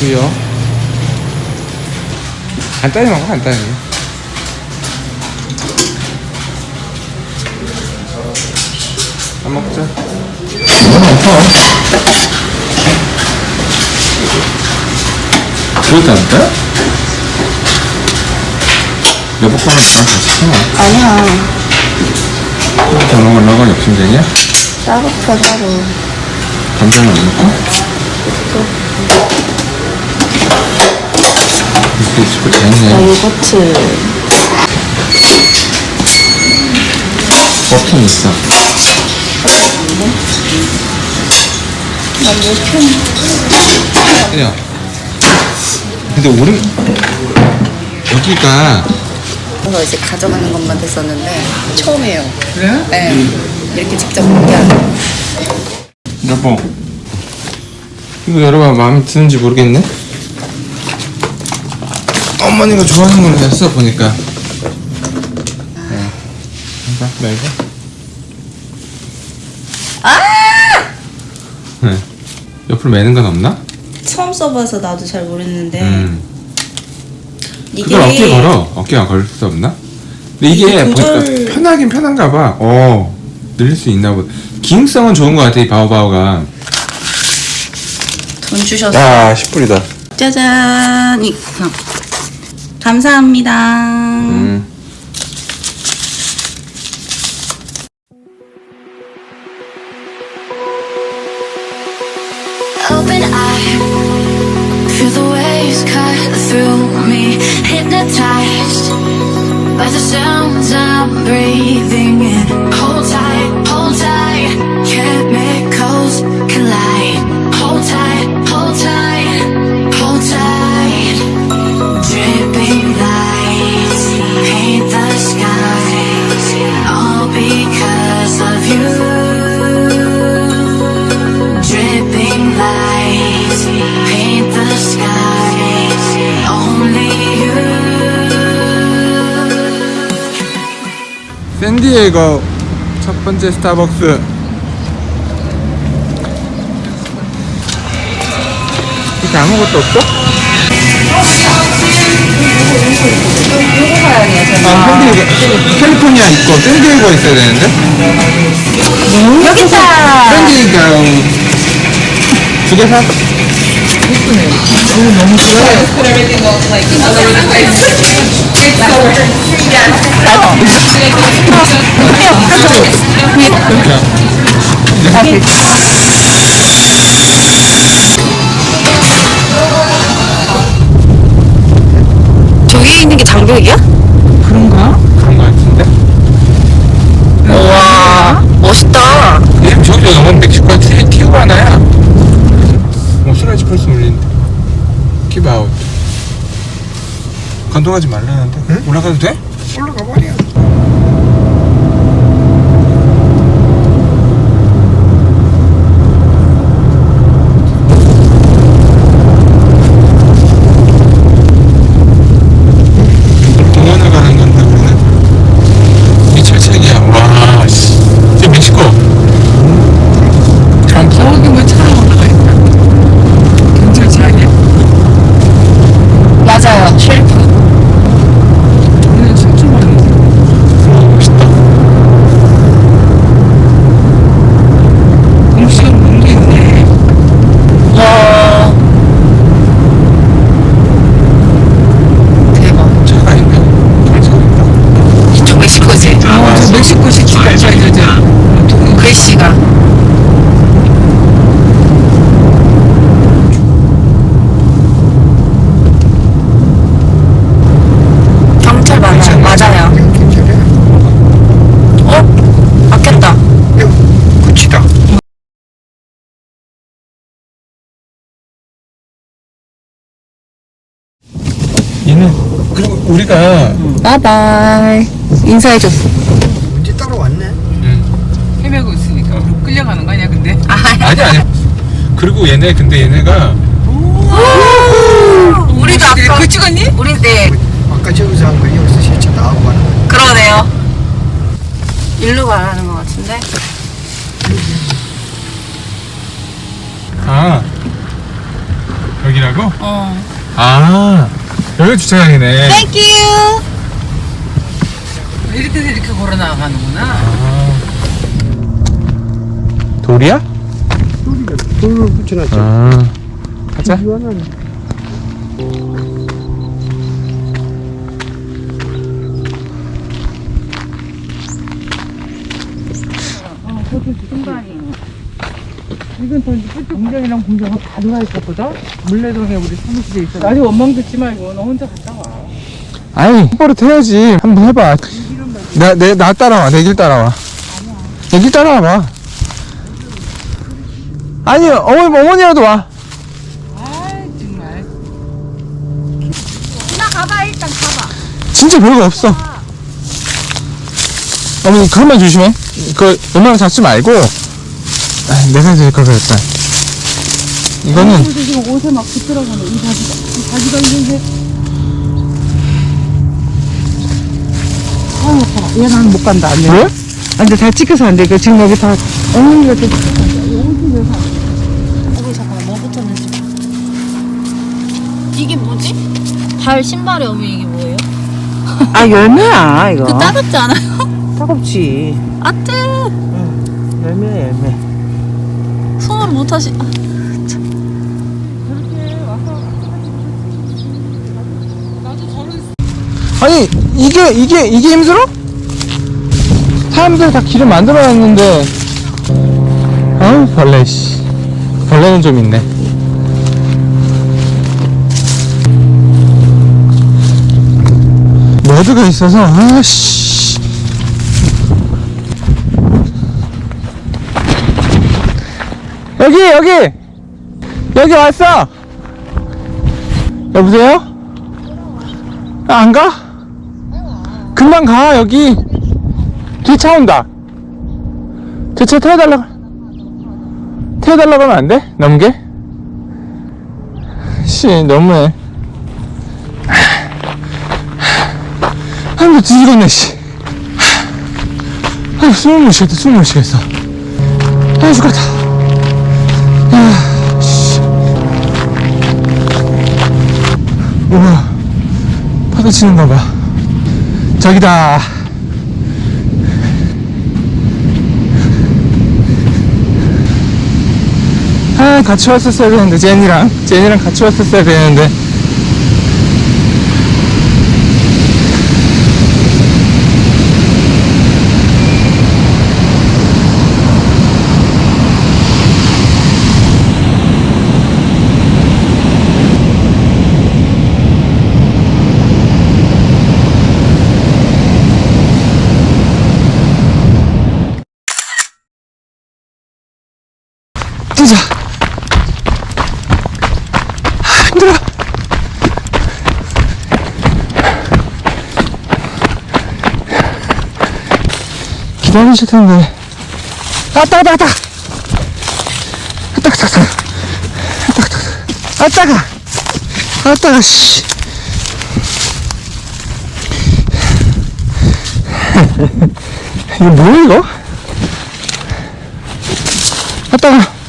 주여. 간단히 먹어, 간단히. 안 먹자. 않을까? 여보 거는 나랑 같이 시켜. 아니야. 더 먹으려고 욕심쟁이야? 따로켜 따로. 감자는 안 먹고? 이렇게 싶을 때나 했네. 요거트. 버튼 있어. 나 이렇게. 야. 근데 오른, 여기가, 이거 이제 가져가는 것만 됐었는데 처음이에요. 그래? 네. 이렇게 직접 공개하는. 여보. 이거 여러분 마음에 드는지 모르겠네? 어머니가 좋아하는 걸로 했어, 보니까. 어. 해봐, 나 이거. 아! 네. 옆으로 매는 건 없나? 처음 써봐서 나도 잘 모르겠는데 음. 이게 그걸 어깨에 걸어. 어깨가 걸을 수 없나? 근데 이게 이게 보니까 편하긴 편한가 봐. 어. 늘릴 수 있나 보다. 기능성은 좋은 것 같아, 이 바오바오가. 돈 주셨어. 야, 10불이다. 짜잔. 이 감사합니다. 음. Open eye, feel the waves cut through me. Hypnotized by the sounds I'm breathing in. Hold tight, hold tight, 샌디에이거 첫 번째 스타벅스. 이렇게 아무것도 없어? 아, 샌디에이거, 캘리포니아 있고 샌디에이거 있어야 되는데? 여기 있다. 샌디에이거 두개 사. 저기 건동하지 말라는데? 올라가도 돼? 올라가 버려. 동원을 가는 건데 우리는 이 철책이야. 와, 씨. 저 멕시코. 참 저기 뭐 차랑 올라가 있다. 괜찮지 않냐? 맞아요. 쉘프. 우리는 춤추면 멋있다. 공시가 문도 있네. 와 대박. 차가 있네. 차가 있다. 이쪽 멕시코지. 아, 저 멕시코식 치과 저, 저, 저. 글씨가. 경찰 맞아요. 맞아요. 어? 바뀌었다. 끝이다. 얘는 그리고 우리가 바이바이. 인사해줬어. 문제 따로 왔네. 음, 헤매고 있으니까 우리 끌려가는 거 아니야 근데? 아니 아니. 그리고 얘네 근데 얘네가 우리도 아까 그 찍었니? 우리 네 아까 저기서 한 거 여기서 실제 나하고 가는 거. 그러네요. 일로 가라는 것 같은데. 아 여기라고? 어. 아 여기 주차장이네 Thank you. 이렇게 해서 이렇게 걸어 나가는구나. 돌이야? 돌을 붙여놨죠. 아 가자 이거는 이 건더 이제 공장이랑 공장은 다 들어가 있었거든. 물레동에 우리 사무실에 있어. 아직 원망 듣지 말고 너 혼자 갔다 와. 아니 똑바로 태야지. 한번 해봐. 나, 내, 나 따라와. 내 길 따라와. 내 길 따라와봐. 아니 어머니, 어머니라도 와. 아 정말. 진짜 별거 없어. 어머니 그것만 조심해. 그 웬만하면 잡지 말고 아, 내 생각에 그걸 그랬다 이거는 지금 옷에 막 붙더라고요. 이 바지가. 이 바지가 이제 아유 아파. 얘 나는 못 간다. 안 돼. 왜? 안 돼. 다 찍혀서 안 돼. 그 지금 여기 다 엉덩이가 좀 여기 잠깐만 뭐 붙었는지. 이게 뭐지? 발 신발에 어머니 이게 뭐예요? 아 열매야 이거. 그 따갑지 않아요? 따갑지. 아뜨. 열매야 열매. 손을 못 하시. 아, 아니 이게 이게 이게 힘들어? 사람들 다 길을 만들어놨는데 아우 벌레 씨 벌레는 좀 있네 머드가 있어서 아씨 여기 여기 여기 왔어 여보세요? 아, 안 가? 금방 가 여기 뒤에 차 온다 저차 태워달라고 태워달라고 하면 안 돼? 넘게? 씨 너무해 아이고 뒤지겠네 씨 아이고 숨을 못 쉬겠다 숨을 못 쉬겠어 아 죽겠다 파도 치는 거 봐. 저기다. 아, 같이 왔었어야 되는데, 제니랑. 제니랑 같이 왔었어야 되는데. 뛰자. 아, 힘들어. 기다리실 텐데. 아따, 아따, 아따. 아따, 아따, 아따. 아따, 아따. 아따가. 아따가, 씨. 이거 뭐야, 이거? 아따가.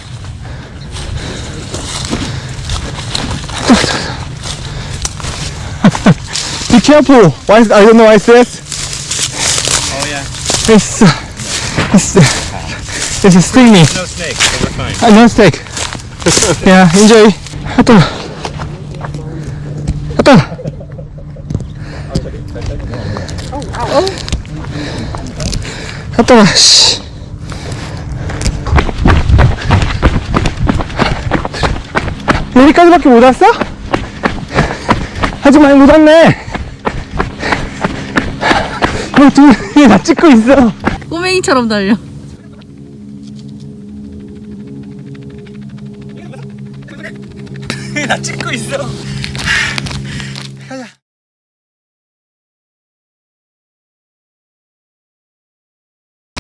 Careful. Why is, I don't know why it's this. Oh yeah. It's, uh, it's, uh, it's a stinging. No snake, so we're fine. Uh, no snake. yeah, enjoy. 아따. 아따. 아따가, 씨. 여기까지밖에 못 왔어? 많이 못 왔네. 어, 둘이 나 찍고 있어. 꼬맹이처럼 달려. 나 찍고 있어.